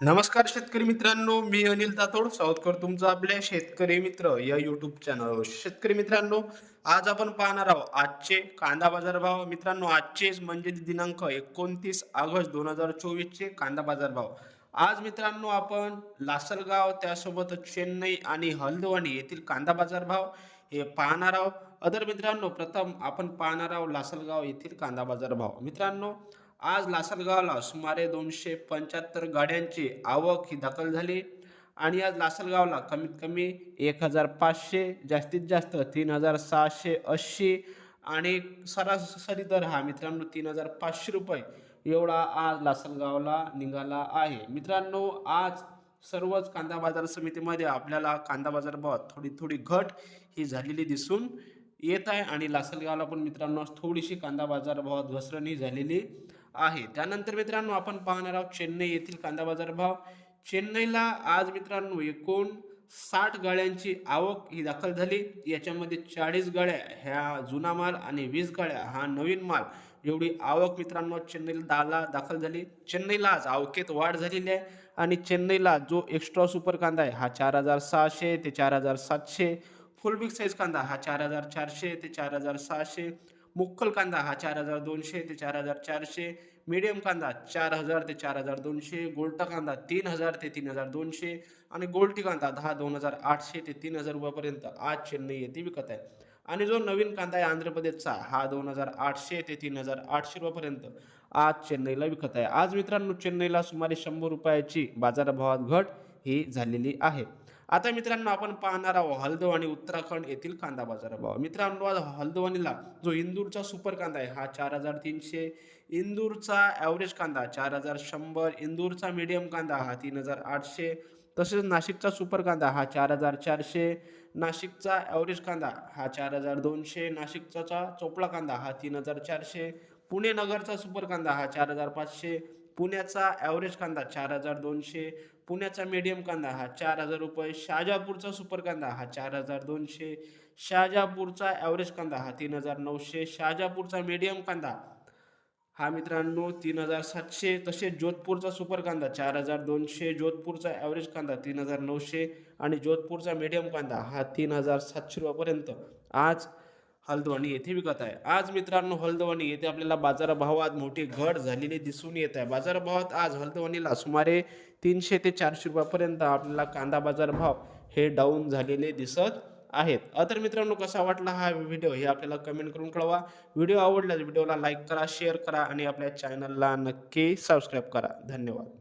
नमस्कार शेतकरी मित्रांनो मी अनिल तातोड सावतकर तुमचं आपल्या शेतकरी मित्र या युट्यूब चॅनलवर शेतकरी मित्रांनो आज आपण पाहणार आहोत आजचे कांदा बाजार भाव मित्रांनो आजचे म्हणजे दिनांक एकोणतीस ऑगस्ट दोन हजार चोवीसचे कांदा बाजार भाव आज मित्रांनो आपण लासलगाव त्यासोबत चेन्नई आणि हल्दवाणी येथील कांदा बाजार भाव हे पाहणार आहोत. अदर मित्रांनो प्रथम आपण पाहणार आहोत लासलगाव येथील कांदा बाजार भाव मित्रांनो आज लासलगावला सुमारे दोनशे पंच्याहत्तर गाड्यांची आवक ही दाखल झाली आणि आज लासलगावला कमीत कमी एक हजार पाचशे जास्तीत जास्त तीन हजार सहाशे ऐंशी आणि सरासरी दर हा मित्रांनो तीन हजार पाचशे रुपये एवढा आज लासलगावला निघाला आहे. मित्रांनो आज सर्वच कांदा बाजार समितीमध्ये आपल्याला कांदा बाजार भावात थोडी थोडी घट ही झालेली दिसून येत आहे आणि लासलगावला पण मित्रांनो थोडीशी कांदा बाजार भावात घसरणी झालेली आहे. त्यानंतर मित्रांनो आपण पाहणार आहोत चेन्नई येथील कांदा बाजार भाव. चेन्नईला आज मित्रांनो एकूण साठ गाड्यांची आवक ही दाखल झाली. याच्यामध्ये चाळीस गाड्या ह्या जुना माल आणि वीस गाड्या हा नवीन माल. एवढी आवक मित्रांनो चेन्नईला दाला दाखल झाली. चेन्नईला आज आवकेत वाढ झालेली आहे आणि चेन्नईला जो एक्स्ट्रा सुपर कांदा आहे हा चार हजार सहाशे ते चार हजार सातशे. फुल बिग साईज कांदा हा चार हजार चारशे ते चार हजार सहाशे. मुक्कल कांदा हा चार हजार दोनशे ते चार हजार चारशे मिडियम कांदा चार हजार ते चार हजार दोनशे गोल्टा कांदा तीन हजार ते तीन हजार दोनशे आणि गोल्टी कांदा दहा दोन हजार आठशे ते तीन हजार रुपयापर्यंत आज चेन्नई येथे विकत आहे. आणि जो नवीन कांदा आहे आंध्र प्रदेशचा हा दोन हजार आठशे ते तीन हजार आठशे रुपयापर्यंत आज चेन्नईला विकत आहे. आज मित्रांनो चेन्नईला सुमारे शंभर रुपयाची बाजारभावात घट ही झालेली आहे. आता मित्रांनो आपण पाहणार आहोत हल्दव आणि उत्तराखंड येथील कांदा बाजार भाव मित्रांनो आज हल्दवानीला जो इंदूरचा सुपर कांदा आहे हा चार हजार तीनशे इंदूरचा ॲव्हरेज कांदा चार हजार शंभर इंदूरचा मीडियम कांदा हा तीन हजार आठशे. तसेच नाशिकचा सुपर कांदा हा चार हजार चारशे नाशिकचा ॲव्हरेज कांदा हा चार हजार दोनशे नाशिकचा चोपला कांदा हा तीन हजार चारशे. पुणे नगरचा सुपर कांदा हा चार हजार पाचशे पुण्याचा ॲव्हरेज कांदा चार हजार दोनशे पुण्याचा मीडियम कांदा हा चार हजार रुपये शहाजापूरचा सुपर कांदा हा चार हजार दोनशे शहाजापूरचा ॲव्हरेज कांदा हा तीन हजार नऊशे शहाजापूरचा मीडियम कांदा हा मित्रांनो तीन हजार सातशे तसेच जोधपूरचा सुपर कांदा चार हजार दोनशे जोधपूरचा ॲव्हरेज कांदा तीन हजार नऊशे आणि जोधपूरचा मीडियम कांदा हा तीन हजार सातशे रुपयापर्यंत. आज हल्द्वानी येथे विकत आहे. आज मित्रांनो हल्द्वानी येथे आपल्याला बाजारभावात मोठी घट झालेली दिसून येत आहे. बाजारभावात आज हल्द्वानीला सुमारे तीनशे ते चारशे रुपयापर्यंत आपल्याला कांदा बाजारभाव हे डाऊन झालेले दिसत आहेत. तर मित्रांनो कसा वाटला हा व्हिडिओ हे आपल्याला कमेंट करून कळवा. व्हिडिओ आवडल्यास व्हिडिओला लाईक करा शेअर करा आणि आपल्या चॅनलला नक्की सबस्क्राईब करा. धन्यवाद.